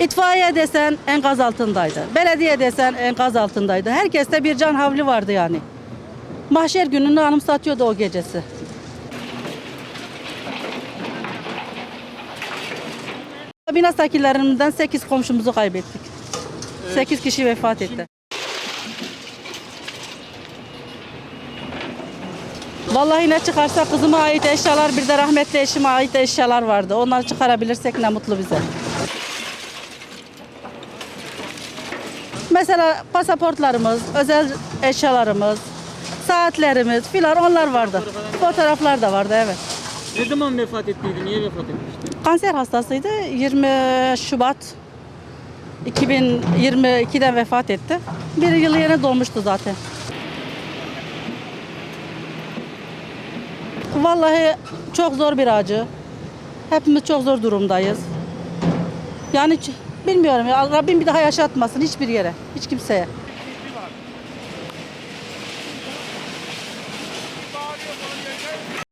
İtfaiye desen enkaz altındaydı. Belediye desen enkaz altındaydı. Herkeste bir can havli vardı yani. Mahşer gününü anımsatıyordu o gecesi. Bina sakinlerinden 8 komşumuzu kaybettik. 8 kişi vefat etti. Vallahi ne çıkarsa kızıma ait eşyalar bir de rahmetli eşime ait eşyalar vardı. Onları çıkarabilirsek ne mutlu bize. Mesela pasaportlarımız, özel eşyalarımız, saatlerimiz filan onlar vardı. Fotoğraflar da vardı evet. Ne zaman vefat ettiydi? Niye vefat etmişti? Kanser hastasıydı. 20 Şubat 2022'de vefat etti. Bir yıl yeni dolmuştu zaten. Vallahi çok zor bir acı. Hepimiz çok zor durumdayız. Yani Bilmiyorum ya Rabbim bir daha yaşatmasın hiçbir yere, hiç kimseye.